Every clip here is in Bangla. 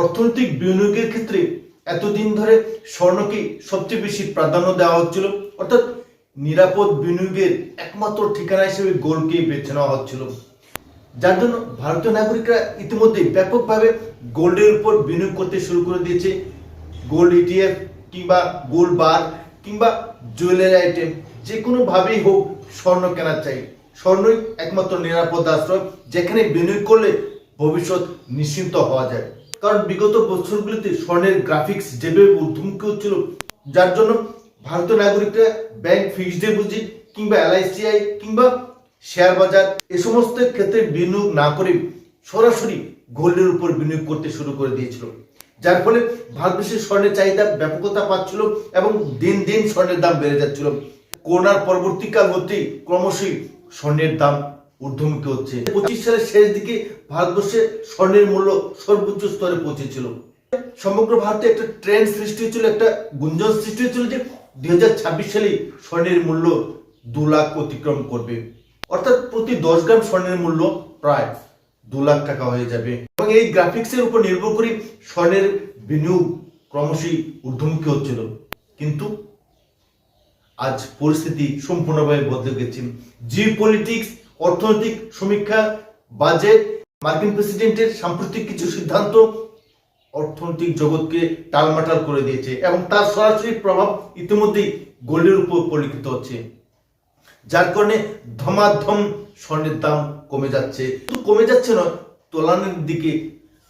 অর্থনৈতিক বিনিয়োগের ক্ষেত্রে এতদিন ধরে স্বর্ণকে সবচেয়ে বেশি প্রাধান্য দেওয়া হচ্ছিল, অর্থাৎ নিরাপদ বিনিয়োগের একমাত্র ঠিকানা হিসেবে গোল্ডকে বেছে নেওয়া হচ্ছিল। যার জন্য ভারতীয় নাগরিকরা ইতিমধ্যে ব্যাপকভাবে গোল্ডের উপর বিনিয়োগ করতে শুরু করে দিয়েছে। গোল্ড ইটিএফ কিংবা গোল্ড বার কিংবা জুয়েলারি আইটেম যে কোনোভাবেই হোক স্বর্ণ কেনা চাই। স্বর্ণই একমাত্র নিরাপদ আশ্রয়, যেখানে বিনিয়োগ করলে ভবিষ্যৎ নিশ্চিন্ত হওয়া যায়। কারণ বিগত বছরগুলিতে স্বর্ণের গ্রাফিক্স যেভাবে ঊর্ধ্বমুখী হচ্ছিল, যার জন্য ভারতীয় নাগরিকরা ব্যাংক ফিক্সড ডিপোজিট কিংবা এলআইসিআই কিংবা শেয়ার বাজার, এ সমস্ত ক্ষেত্রে বিনিয়োগ না করে সরাসরি গোল্ডের উপর বিনিয়োগ করতে শুরু করে দিয়েছিল। যার ফলে ভারতবর্ষের স্বর্ণের চাহিদা ব্যাপকতা পাচ্ছিল এবং দিন দিন স্বর্ণের দাম বেড়ে যাচ্ছিল। করোনার পরবর্তীকাল হতেই ক্রমশই স্বর্ণের দাম ঊর্ধ্বমুখী হচ্ছে। পঁচিশ সালের শেষ দিকে ভারতবর্ষে স্বর্ণের মূল্য সর্বোচ্চ স্তরে পৌঁছেছিল। সমগ্র ভারতে একটা ট্রেন্ড সৃষ্টি হয়েছিল, একটা গুঞ্জন সৃষ্টি হয়েছিল যে দুই হাজার ছাব্বিশ সালেই স্বর্ণের মূল্য দু লাখ অতিক্রম করবে। অর্থাৎ প্রতি দশ গ্রাম স্বর্ণের মূল্য প্রায় দু লাখ টাকা হয়ে যাবে। এবং এই গ্রাফিক্সের উপর নির্ভর করে স্বর্ণের বিনিয়োগ ক্রমশই ঊর্ধ্বমুখী হচ্ছিল। কিন্তু আজ পরিস্থিতি সম্পূর্ণভাবে বদলে গেছে। জি পলিটিক্স অর্থনৈতিক সমীক্ষা বাজেট মার্কিন প্রেসিডেন্টের সাম্প্রতিক কিছু সিদ্ধান্ত অর্থনৈতিক জগৎকে টালমাটাল করে দিয়েছে এবং তার সরাসরি প্রভাব ইতিমধ্যেই গোল্ডের উপর পরিলক্ষিত হচ্ছে। যার কারণে ধমাধম স্বর্ণের দাম কমে যাচ্ছে। কমে যাচ্ছে নয়, তোলানের দিকে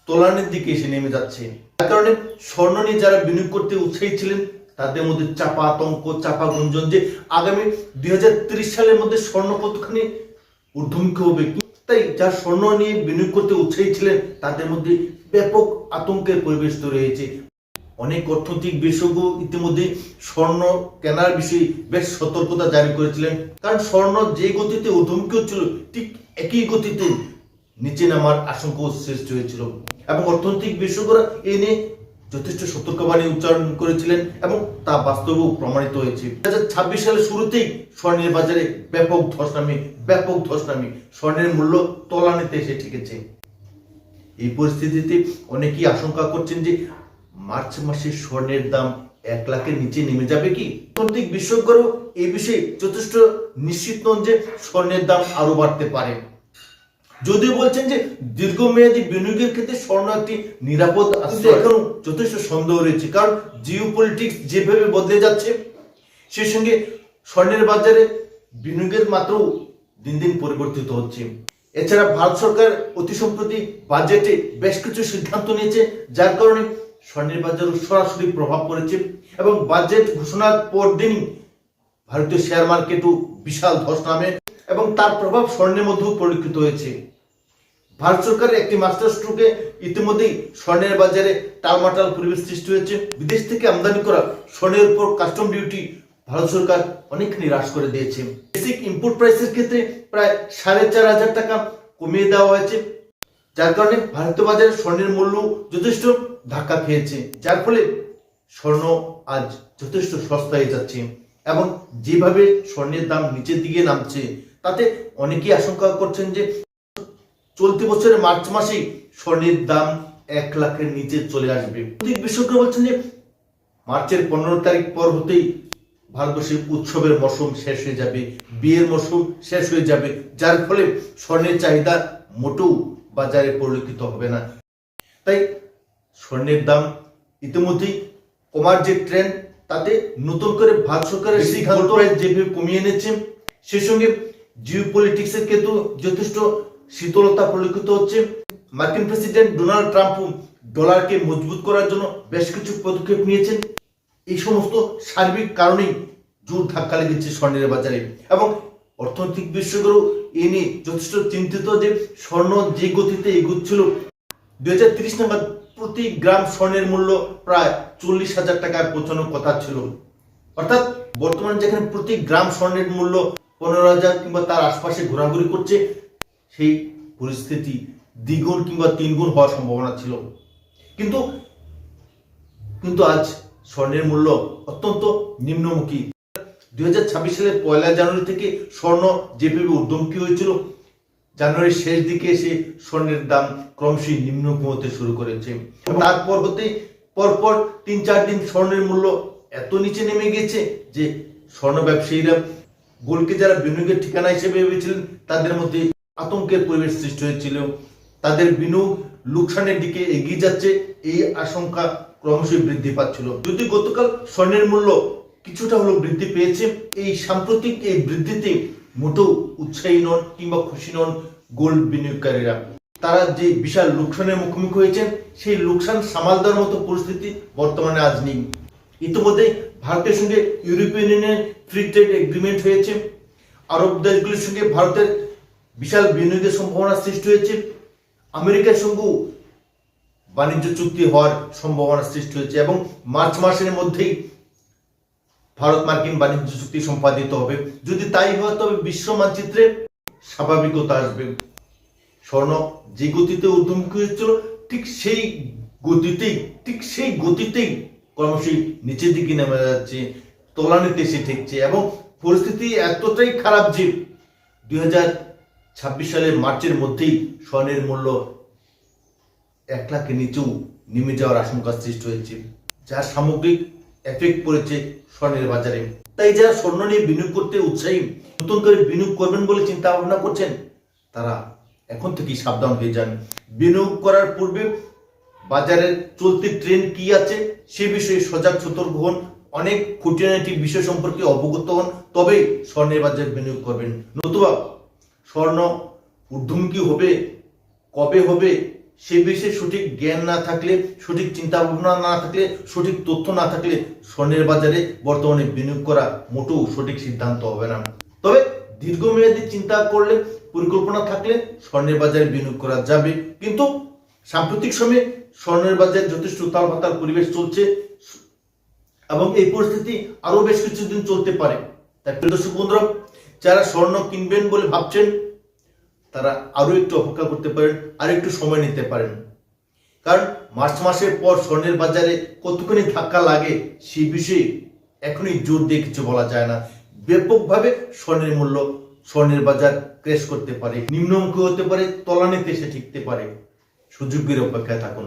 তোলানের দিকে এসে নেমে যাচ্ছে। যার কারণে স্বর্ণ নিয়ে যারা বিনিয়োগ করতে উৎসাহী ছিলেন, তাদের মধ্যে চাপা আতঙ্ক, চাপা গুঞ্জন যে আগামী দুই সালের মধ্যে স্বর্ণ কতখানি হবে তাই স্বর্ণ নিয়ে বিনিয়োগ করতে উৎসাহী ছিলেন, তাদের মধ্যে ব্যাপক আতঙ্কের পরিবেশ অনেক অর্থনৈতিক বিশেষজ্ঞ ইতিমধ্যে স্বর্ণ কেনার বিষয়ে বেশ সতর্কতা জারি করেছিলেন। কারণ স্বর্ণ যে গতিতে ঊর্ধ্বমুখী হচ্ছিল, ঠিক একই গতিতে নিচে নামার আশঙ্কা সৃষ্টি হয়েছিল। এবং অর্থনৈতিক বিশেষজ্ঞরা এ নিয়ে যথেষ্ট সতর্কবাণী উচ্চারণ করেছিলেন এবং তা বাস্তবেও প্রমাণিত হয়েছে। দু ছাব্বিশ সালের শুরুতেই স্বর্ণের বাজারে ব্যাপক ধস নামে ব্যাপক ধস নামে স্বর্ণের মূল্য তলানিতে এসে ঠেকেছে। এই পরিস্থিতিতে অনেকেই আশঙ্কা করছেন যে মার্চ মাসে স্বর্ণের দাম এক লাখের নিচে নেমে যাবে কি? অর্থনৈতিক বিশেষজ্ঞরাও এই বিষয়ে যথেষ্ট নিশ্চিত নন যে স্বর্ণের দাম আরও বাড়তে পারে। যদিও বলছেন যে দীর্ঘমেয়াদী বিনিয়োগের ক্ষেত্রে স্বর্ণ একটি নিরাপদ আশ্রয়। এখনও যথেষ্ট সন্দেহ রয়েছে কারণ জিও পলিটিক্স যেভাবে বদলে যাচ্ছে সেই সঙ্গে স্বর্ণের বাজারে বিনিয়োগের মাত্রাও দিন দিন পরিবর্তিত হচ্ছে। এছাড়া ভারত সরকার অতি সম্প্রতি বাজেটে বেশ কিছু সিদ্ধান্ত নিয়েছে যার কারণে স্বর্ণের বাজারও সরাসরি প্রভাব পড়েছে এবং বাজেট ঘোষণার পর দিনই ভারতীয় শেয়ার মার্কেটও বিশাল ধস নামে এবং তার প্রভাব স্বর্ণের মধ্যেও পরিলক্ষিত হয়েছে। ভারত সরকারের একটি মাস্টার স্ট্রোকে ইতিমধ্যেই স্বর্ণের বাজারে টালমাটাল পরিবেশ সৃষ্টি হয়েছে। বিদেশ থেকে আমদানি করা স্বর্ণের উপর কাস্টম ডিউটি ভারত সরকার অনেকখানি হ্রাস করে দিয়েছে। বেসিক ইনপুট প্রাইসের ক্ষেত্রে প্রায় সাড়ে চার হাজার টাকা কমিয়ে দেওয়া হয়েছে। যার কারণে ভারতীয় বাজারে স্বর্ণের মূল্য যথেষ্ট ধাক্কা খেয়েছে। যার ফলে স্বর্ণ আজ যথেষ্ট সস্তা হয়ে যাচ্ছে এবং যেভাবে স্বর্ণের দাম নিচের দিকে নামছে তাতে অনেকেই আশঙ্কা করছেন যে চলতি বছরের মার্চ মাসেই স্বর্ণের দাম এক লাখের নিচে চলে আসবে। অধিক বিশেষজ্ঞ বলছেন যে মার্চের পনেরো তারিখ পর হতেই ভারতবর্ষের উৎসবের মৌসুম শেষ হয়ে যাবে বিয়ের মৌসুম শেষ হয়ে যাবে যার ফলে স্বর্ণের চাহিদা মোটেও বাজারে পরিলক্ষিত হবে না। তাই স্বর্ণের দাম ইতিমধ্যেই কমার যে ট্রেন্ড তাতে নতুন করে ভারত সরকারের সিদ্ধান্ত যেভাবে কমিয়ে এনেছে সেই সঙ্গে জিও পলিটিক্সের ক্ষেত্রেও যথেষ্ট শীতলতা পরিলক্ষিত হচ্ছে। মার্কিন প্রেসিডেন্ট ডোনাল্ড ট্রাম্প ডলারকে মজবুত করার জন্য বেশ কিছু পদক্ষেপ নিয়েছেন। এই সমস্ত সার্বিক কারণেই জোর ধাক্কা লেগেছে স্বর্ণের বাজারে এবং অর্থনৈতিক বিশেষজ্ঞরাও এ নিয়ে যথেষ্ট চিন্তিত যে স্বর্ণ যে গতিতে এগুচ্ছিল। দুই হাজার তিরিশ নাগাদ প্রতি গ্রাম স্বর্ণের মূল্য প্রায় চল্লিশ হাজার টাকায় পৌঁছানোর কথা ছিল। অর্থাৎ বর্তমানে যেখানে প্রতি গ্রাম স্বর্ণের মূল্য পনেরো হাজার কিংবা তার আশপাশে ঘোরাঘুরি করছে, সেই পরিস্থিতি দ্বিগুণ কিংবা তিনগুণ হওয়ার সম্ভাবনা ছিল। কিন্তু কিন্তু আজ স্বর্ণের মূল্য অত্যন্ত নিম্নমুখী। দুই হাজার ছাব্বিশ সালের পয়লা জানুয়ারি থেকে স্বর্ণ যেভাবে ঊর্ধ্বমুখী হয়েছিল? জানুয়ারির শেষ দিকে এসে স্বর্ণের দাম ক্রমশই নিম্নমুখী হতে শুরু করেছে। তারপর হতে পরপর তিন চার দিন স্বর্ণের মূল্য এত নিচে নেমে গেছে যে স্বর্ণ ব্যবসায়ীরা গোলকে যারা বিনিয়োগের ঠিকানা হিসেবে ভেবেছিলেন, তাদের মধ্যে আতঙ্কের পরিবেশ সৃষ্টি হয়েছিল। তাদের বিনিয়োগ লোকসানের দিকে এগিয়ে যাচ্ছে, এই আশঙ্কা ক্রমশই বৃদ্ধি পাচ্ছিল। যদি গতকাল স্বর্ণের মূল্য কিছুটা হলেও বৃদ্ধি পেয়েছে, এই সাম্প্রতিক এই বৃদ্ধিতে মোটেও উৎসাহী নন কিংবা খুশি নন গোল্ড বিনিয়োগকারীরা। তারা যে বিশাল লোকসানের মুখোমুখি হয়েছেন, সেই লোকসান সামাল দেওয়ার মতো পরিস্থিতি বর্তমানে আজ নেই। ইতিমধ্যে ভারতের সঙ্গে ইউরোপিয়ান ইউনিয়নের ফ্রি ট্রেড এগ্রিমেন্ট হয়েছে। আরব দেশগুলির সঙ্গে ভারতের বিশাল বিনিয়োগের সম্ভাবনা সৃষ্টি হয়েছে। আমেরিকার সঙ্গেও বাণিজ্য চুক্তি হওয়ার সম্ভাবনা সৃষ্টি হয়েছে এবং মার্চ মাসের মধ্যেই ভারত মার্কিন বাণিজ্য চুক্তি সম্পাদিত হবে। যদি তাই হয়, তবে বিশ্ব মানচিত্রে স্বাভাবিকতা আসবে। স্বর্ণ যে গতিতে ঊর্ধ্বমুখী হয়েছিল, ঠিক সেই গতিতেই, ঠিক সেই গতিতেই ক্রমশই নিচের দিকে নেমে যাচ্ছে, তলানিতে এসে ঠেকছে এবং পরিস্থিতি এতটাই খারাপ যে দুই ছাব্বিশ সালের মার্চের মধ্যেই স্বর্ণের মূল্য এক লাখের নিচেও নেমে যাওয়ার আশঙ্কা সৃষ্টি হয়েছে যার সামগ্রিক এফেক্ট পড়েছে স্বর্ণের বাজারে। তাই যারা স্বর্ণ নিয়ে বিনিয়োগ করতে উৎসাহী, নতুন করে বিনিয়োগ করবেন বলে চিন্তা ভাবনা করছেন, তারা এখন থেকেই সাবধান হয়ে যান। বিনিয়োগ করার পূর্বে বাজারের চলতি ট্রেন্ড কি আছে সে বিষয়ে সজাগ সতর্ক হন। অনেক খুঁটিনাটি বিষয় সম্পর্কে অবগত হন। তবেই স্বর্ণের বাজারে বিনিয়োগ করবেন। নতুবা স্বর্ণ ঊর্ধ্বমুখী হবে, কবে হবে সে বিষয়ে সঠিক জ্ঞান না থাকলে, সঠিক চিন্তা ভাবনা না থাকলে, সঠিক তথ্য না থাকলে স্বর্ণের বাজারে বর্তমানে বিনিয়োগ করা মোটেও সঠিক সিদ্ধান্ত হবে না। তবে দীর্ঘমেয়াদী চিন্তা করলে, পরিকল্পনা থাকলে স্বর্ণের বাজারে বিনিয়োগ করা যাবে। কিন্তু সাম্প্রতিক সময়ে স্বর্ণের বাজারে যথেষ্ট উতাল পাতাল পরিবেশ চলছে এবং এই পরিস্থিতি আরও বেশ কিছুদিন চলতে পারে। তাই দর্শক বন্ধুরা, যারা স্বর্ণ কিনবেন বলে ভাবছেন, তারা আরও একটু অপেক্ষা করতে পারেন আর একটু সময় নিতে পারেন। কারণ মার্চ মাসের পর স্বর্ণের বাজারে কতখানি ধাক্কা লাগে সেই বিষয়ে এখনই জোর দিয়ে কিছু বলা যায় না। ব্যাপকভাবে স্বর্ণের মূল্য স্বর্ণের বাজার ক্রেশ করতে পারে, নিম্নমুখী হতে পারে, তলানিতে এসে ঠিকতে পারে। সুযোগের অপেক্ষায় থাকুন।